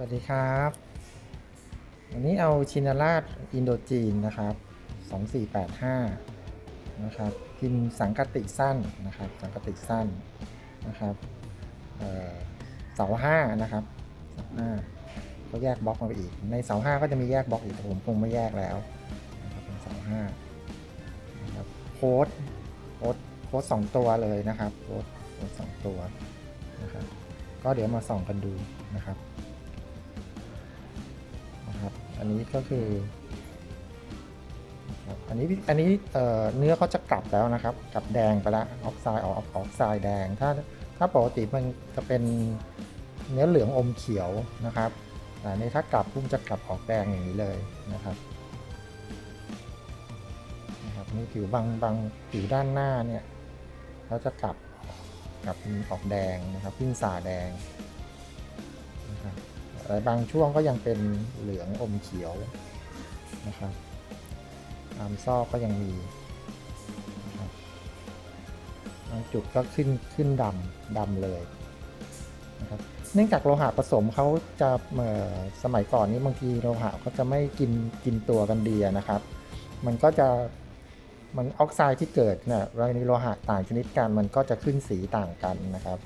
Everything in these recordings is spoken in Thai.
สวัสดีครับ วันนี้เอาชินาราชอินโดจีนนะครับ 2485 นะครับ พิมพ์สังกติสั้นนะครับ สังกติสั้นนะครับเสาห้านะครับเสาห้าก็แยกบล็อกมาอีก ในเสาห้าก็จะมีแยกบล็อกอีกแต่ผมคงไม่แยกแล้วนะครับเป็นเสาห้านะครับโค้ดโค้ดโค้ดสองตัวเลยนะครับโค้ดโค้ดสองตัวนะครับ ก็เดี๋ยวมาส่องกันดูนะครับ อันนี้ก็คือ อันนี้อันนี้เนื้อเขาจะกลับแล้วนะครับ กลับแดงไปแล้วออกไซด์ออกออกไซด์แดง ถ้าถ้าปกติมันจะเป็นเนื้อเหลืองอมเขียวนะครับแต่ในถ้ากลับพุ่มจะกลับออกแดงอย่างนี้เลยนะครับนะครับนี่ผิวบางบางผิวด้านหน้าเนี่ยเขาจะกลับกับออกแดงนะครับ พิ้นสาแดงนะครับ แต่บางช่วงก็ยังเป็นเหลืองอมเขียวนะครับตามซอกก็ยังมีบางจุดก็ขึ้นขึ้นดำดำเลยนะครับเนื่องจากโลหะผสมเขาจะเสมัยก่อนนี้บางทีโลหะเขาจะไม่กินกินตัวกันดีนะครับ มันก็จะมันออกไซด์ที่เกิดเนี่ยรายในโลหะต่างชนิดกันมันก็จะขึ้นสีต่างกันนะครับ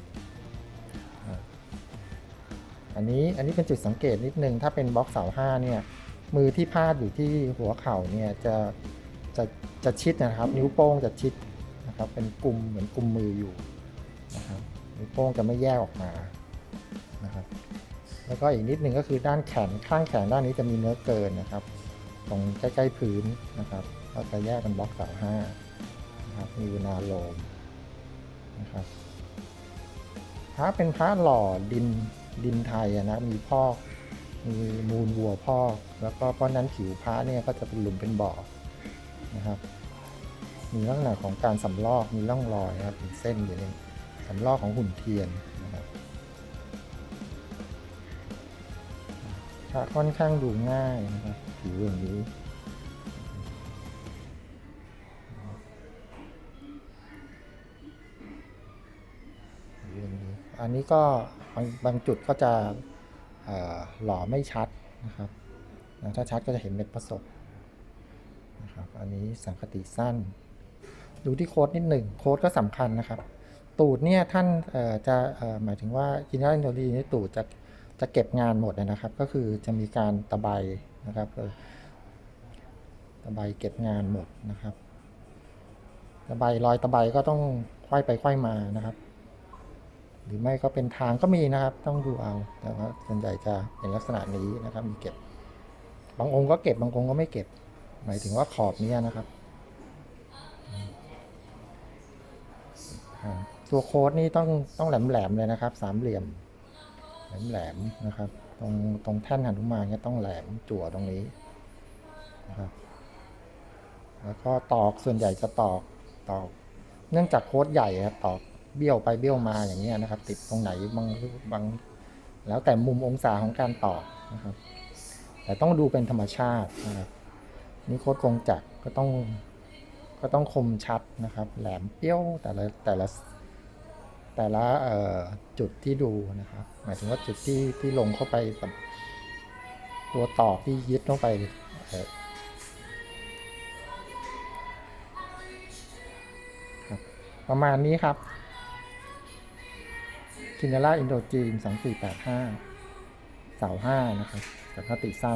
อันนี้อันนี้เป็นจุดสังเกตนิดนึง ถ้าเป็นบล็อกเสาห้าเนี่ยมือที่พาดอยู่ที่หัวเข่าเนี่ยจะจะจะชิดนะครับ นิ้วโป้งจะชิดนะครับเป็นกลุ่มเหมือนกลุ่มมืออยู่นะครับนิ้วโป้งจะไม่แยกออกมานะครับแล้วก็อีกนิดนึงก็คือด้านแขนข้างแขนด้านนี้จะมีเนื้อเกินนะครับ ตรงใกล้ๆพื้นนะครับเราจะแยกเป็นบล็อกเสาห้านะครับมีวนาโลมนะครับพระเป็นพระหล่อดิน ดินไทยนะมีพอกมีมูลวัวพอก แล้วก็เพราะนั้นผิวพระเนี่ยก็จะเป็นหลุมเป็นบ่อนะครับ มีลักษณะของการสำลอกมีร่องรอยนะครับเป็นเส้นอยู่ในสำลอกของหุ่นเทียนนะครับพระค่อนข้างดูง่ายนะครับผิวอย่างนี้อันนี้ก็ บางบางจุดก็จะหล่อไม่ชัดนะครับถ้าชัดก็จะเห็นเม็ดผสมนะครับอันนี้สังคติสั้น ดูที่โค้ดนิดหนึ่งโค้ดก็สำคัญนะครับ ตูดเนี่ยท่านจะหมายถึงว่าอินเทอร์เน็ตดีนี่ตูดจะจะเก็บงานหมดนะครับ ก็คือจะมีการตะไบนะครับเออตะไบเก็บงานหมดนะครับ ตะไบรอยตะไบก็ต้องค่อยไปค่อยมานะครับ หรือไม่ก็เป็นทางก็มีนะครับต้องดูเอาแต่ว่าส่วนใหญ่จะเป็นลักษณะนี้นะครับมีเก็บบางองค์ก็เก็บบางองค์ก็ไม่เก็บ หมายถึงว่าขอบเนี้ยนะครับตัวโค้ดนี่ต้องต้องแหลมแหลมเลยนะครับ สามเหลี่ยม แหลมแหลมนะครับ ตรงตรงแท่นหันุมานเนี่ยต้องแหลมจั่วตรงนี้นะครับแล้วก็ตอกส่วนใหญ่จะตอกตอก เนื่องจากโค้ดใหญ่ครับตอก เบี้ยวไปเบี้ยวมาอย่างเงี้ยนะครับ ติดตรงไหนบางบางแล้วแต่มุมองศาของการตอกนะครับ แต่ต้องดูเป็นธรรมชาตินะครับนี่โค้ดกงจักรก็ต้องก็ต้องคมชัดนะครับ แหลมเปี้ยวแต่ละแต่ละแต่ละจุดที่ดูนะครับ หมายถึงว่าจุดที่ที่ลงเข้าไปตัวตอกที่ยึดเข้าไปประมาณนี้ครับ คินาร่าอินโดจีน 2485 เสา5นะครับแต่คติสั้น